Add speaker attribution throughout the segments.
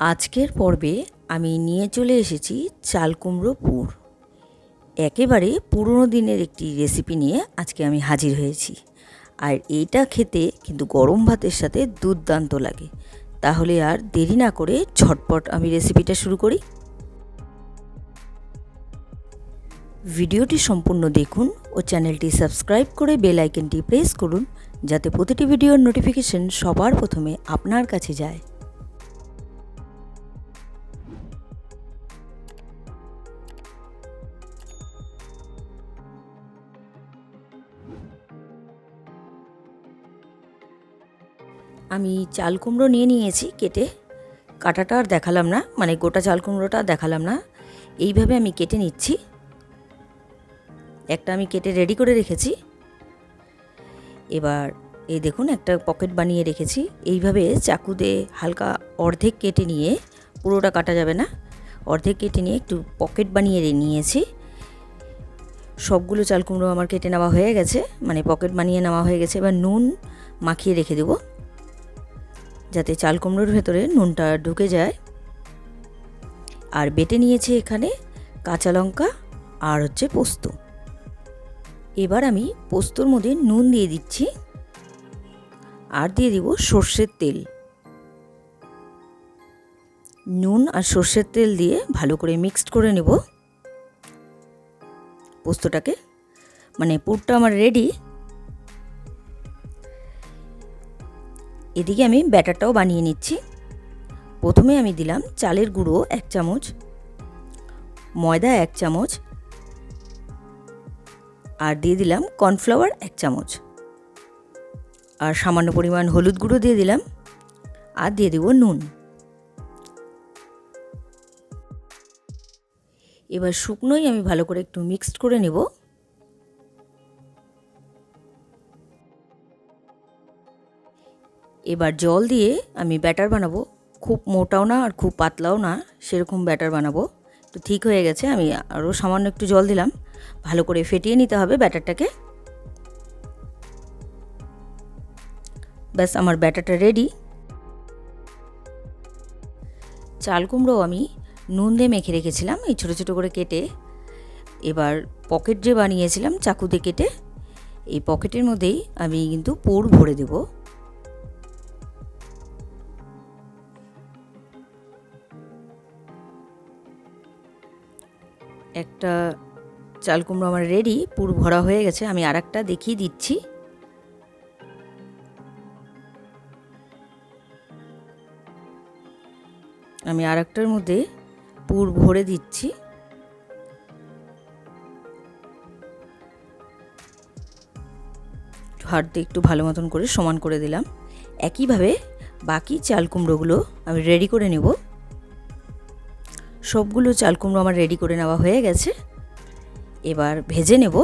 Speaker 1: আজকের পর্বে আমি নিয়ে চলে এসেছি চাল কুমড়ো পুর। একেবারে পুরনো দিনের একটি রেসিপি নিয়ে আজকে আমি হাজির হয়েছি। আর এইটা খেতে কিন্তু গরম ভাতের সাথে দুর্দান্ত লাগে। তাহলে আর দেরি না করে ঝটপট আমি রেসিপিটা শুরু করি। ভিডিওটি সম্পূর্ণ দেখুন ও চ্যানেলটি সাবস্ক্রাইব করে বেল আইকনটি প্রেস করুন, যাতে প্রতিটি ভিডিওর নোটিফিকেশন সবার প্রথমে আপনার কাছে যায়। আমি চাল কুমড়ো নিয়ে নিয়েছি কেটে। কাটাটা আর দেখালাম না মানে গোটা চাল কুমড়োটা দেখালাম না। এইভাবে আমি কেটে নিচ্ছি। একটা আমি কেটে রেডি করে রেখেছি। এবার এই দেখুন, একটা পকেট বানিয়ে রেখেছি। এইভাবে চাকুতে হালকা অর্ধেক কেটে নিয়ে পুরোটা কাটা যাবে না। অর্ধেক কেটে নিয়ে একটু পকেট বানিয়ে নিয়েছি। সবগুলো চাল কুমড়ো আমার কেটে নেওয়া হয়ে গেছে মানে পকেট বানিয়ে নেওয়া হয়ে গেছে। এবার নুন মাখিয়ে রেখে দেবো। যাতে চাল কুমড়োর ভেতরে নুনটা ঢুকে যায়। আর বেটে নিয়েছি এখানে কাঁচা লঙ্কা আর হচ্ছে পোস্ত। এবার আমি পোস্তর মধ্যে নুন দিয়ে দিচ্ছি। আর দিয়ে দিব সর্ষের তেল। নুন আর সর্ষের তেল দিয়ে ভালো করে মিক্সড করে নেব। পোস্তটাকে মানে পুরটা আমার রেডি। এদিকে আমি ব্যাটারটাও বানিয়ে নিচ্ছি। প্রথমে আমি দিলাম চালের গুঁড়ো এক চামচ, ময়দা এক চামচ, আর দিয়ে দিলাম কর্নফ্লাওয়ার এক চামচ। আর সামান্য পরিমাণ হলুদ গুঁড়ো দিয়ে দিলাম, আর দিয়ে দেব নুন। এবার শুকনোই আমি ভালো করে একটু মিক্সড করে নেব। এবার জল দিয়ে আমি ব্যাটার বানাবো। খুব মোটাও না আর খুব পাতলাও না, সেরকম ব্যাটার বানাবো। তো ঠিক হয়ে গেছে, আমি আরও সামান্য একটু জল দিলাম। ভালো করে ফেটিয়ে নিতে হবে ব্যাটারটাকে। ব্যাস, আমার ব্যাটারটা রেডি। চাল কুমড়ো আমি নুন দিয়ে মেখে রেখেছিলাম, এই ছোটো ছোটো করে কেটে। এবার পকেট যে বানিয়েছিলাম চাকুতে কেটে, এই পকেটের মধ্যেই আমি কিন্তু পুর ভরে দেবো। একটা চাল কুমড়ো আমার রেডি পুর ভরা হয়ে গেছে, আমি আর একটা দেখিয়ে দিচ্ছি। আমি আর একটার মধ্যে পুর ভরে দিচ্ছি। হাত দিয়ে একটু ভালো মতন করে সমান করে দিলাম। একইভাবে বাকি চাল কুমড়োগুলো আমি রেডি করে নেব। সবগুলো চাল কুমড়ো আমার রেডি করে নেওয়া হয়ে গেছে। এবার ভেজে নেব।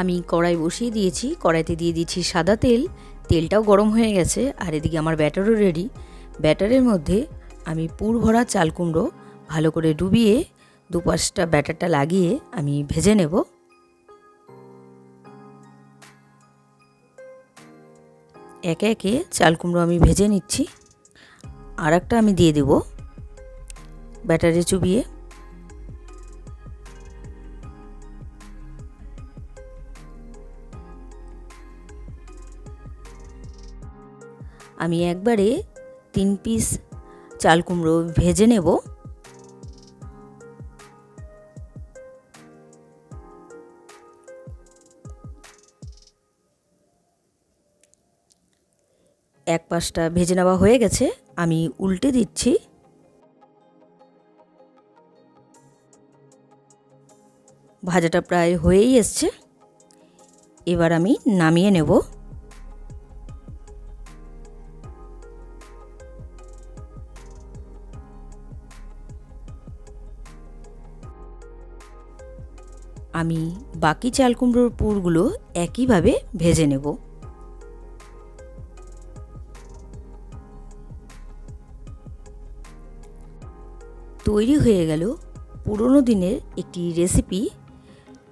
Speaker 1: আমি কড়াই বসিয়ে দিয়েছি, কড়াইতে দিয়ে দিয়েছি সাদা তেল। তেলটাও গরম হয়ে গেছে, আর এদিকে আমার ব্যাটারও রেডি ব্যাটারের মধ্যে আমি পুর ভরা চাল কুমড়ো ভালো করে ডুবিয়ে দুপাশটা ব্যাটারটা লাগিয়ে আমি ভেজে নেব। একে একে চাল কুমড়ো আমি ভেজে নিচ্ছি। আর একটা আমি দিয়ে দেবো। ব্যাটারে চুবিয়ে। আমি একবারে তিন পিস চাল কুমড়ো ভেজে নেব। এক পাশটা ভেজে নেওয়া হয়ে গেছে, আমি উল্টে দিচ্ছি। ভাজাটা প্রায় হয়েই এসছে। এবার আমি নামিয়ে নেব। আমি বাকি চাল কুমড়োর পুরগুলো একইভাবে ভেজে নেব। তৈরি হয়ে গেল পুরনো দিনের একটি রেসিপি